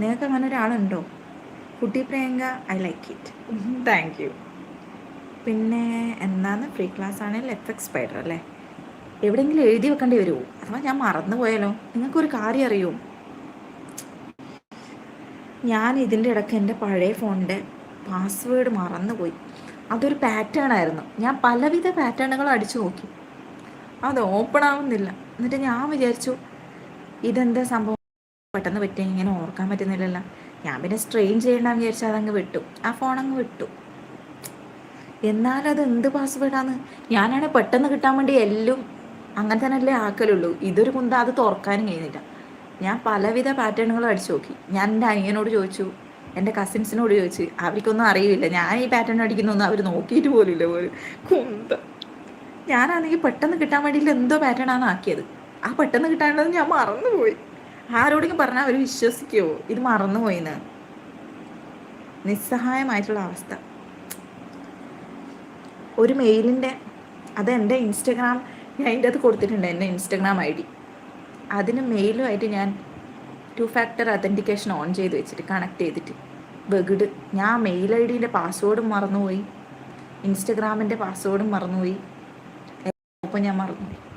നിങ്ങൾക്ക് അങ്ങനെ ഒരാളുണ്ടോ കുട്ടി Priyanka I like it thank you പിന്നെ എന്നാന്ന്? ഫ്രീ ക്ലാസ് ആണെങ്കിൽ എഫ് എക്സ് സ്പൈഡർ അല്ലേ? എവിടെയെങ്കിലും എഴുതി വെക്കേണ്ടി വരുമോ അഥവാ ഞാൻ മറന്നു പോയാലോ? നിങ്ങൾക്കൊരു കാര്യം അറിയുമോ ഞാൻ ഇതിന്റെ ഇടയ്ക്ക് എന്റെ പഴയ ഫോണിന്റെ പാസ്വേഡ് മറന്നുപോയി. അതൊരു പാറ്റേൺ ആയിരുന്നു. ഞാൻ പലവിധ പാറ്റേണുകൾ അടിച്ചു നോക്കി. അത് ഓപ്പൺ ആവുന്നില്ല. എന്നിട്ട് ഞാൻ വിചാരിച്ചു ഇതെന്താ സംഭവം? പെട്ടെന്ന് പറ്റിയ ഇങ്ങനെ ഓർക്കാൻ പറ്റുന്നില്ലല്ലോ. ഞാൻ പിന്നെ സ്ട്രെയിൻ ചെയ്യണ്ടെന്ന് വിചാരിച്ചാൽ അതങ്ങ് വിട്ടു. ആ ഫോൺ അങ്ങ് വിട്ടു. എന്നാലത് എന്ത് പാസ്വേഡാന്ന് ഞാനാണ് പെട്ടെന്ന് കിട്ടാൻ വേണ്ടി എല്ലാം അങ്ങനെ തന്നെ അല്ലേ ആക്കലുള്ളൂ. ഇതൊരു കുന്ത അത് തുറക്കാനും കഴിയുന്നില്ല. ഞാൻ പലവിധ പാറ്റേണുകളും അടിച്ചു നോക്കി. ഞാൻ എന്റെ അനിയനോട് ചോദിച്ചു എന്റെ കസിൻസിനോട് ചോദിച്ചു അവർക്കൊന്നും അറിയില്ല. ഞാൻ ഈ പാറ്റേൺ അടിക്കുന്നൊന്നും അവർ നോക്കിയിട്ട് പോലില്ല പോലും കുന്ത. ഞാനാണെങ്കിൽ പെട്ടെന്ന് കിട്ടാൻ വേണ്ടിയിട്ട് എന്തോ പാറ്റേണാണ് ആക്കിയത്. ആ പെട്ടെന്ന് കിട്ടാനുള്ളത് ഞാൻ മറന്നുപോയി. ആരോടെങ്കിലും പറഞ്ഞാൽ അവർ വിശ്വസിക്കുമോ ഇത് മറന്നുപോയിന്ന്. നിസ്സഹായമായിട്ടുള്ള അവസ്ഥ. ഒരു മെയിലിന്റെ അത് എന്റെ ഇൻസ്റ്റഗ്രാം ഞാൻ അതിന്റെ അത് കൊടുത്തിട്ടുണ്ട് എന്റെ ഇൻസ്റ്റഗ്രാം ഐ ഡി. അതിന് മെയിലുമായിട്ട് ഞാൻ ടു ഫാക്ടർ അതന്റിക്കേഷൻ ഓൺ ചെയ്ത് വെച്ചിട്ട് കണക്ട് ചെയ്തിട്ട് വെകിട് ഞാൻ മെയിൽ ഐ ഡിന്റെ പാസ്വേഡും മറന്നുപോയി. ഇൻസ്റ്റഗ്രാമിന്റെ പാസ്വേഡും മറന്നുപോയി. അപ്പോൾ ഞാൻ മറന്നു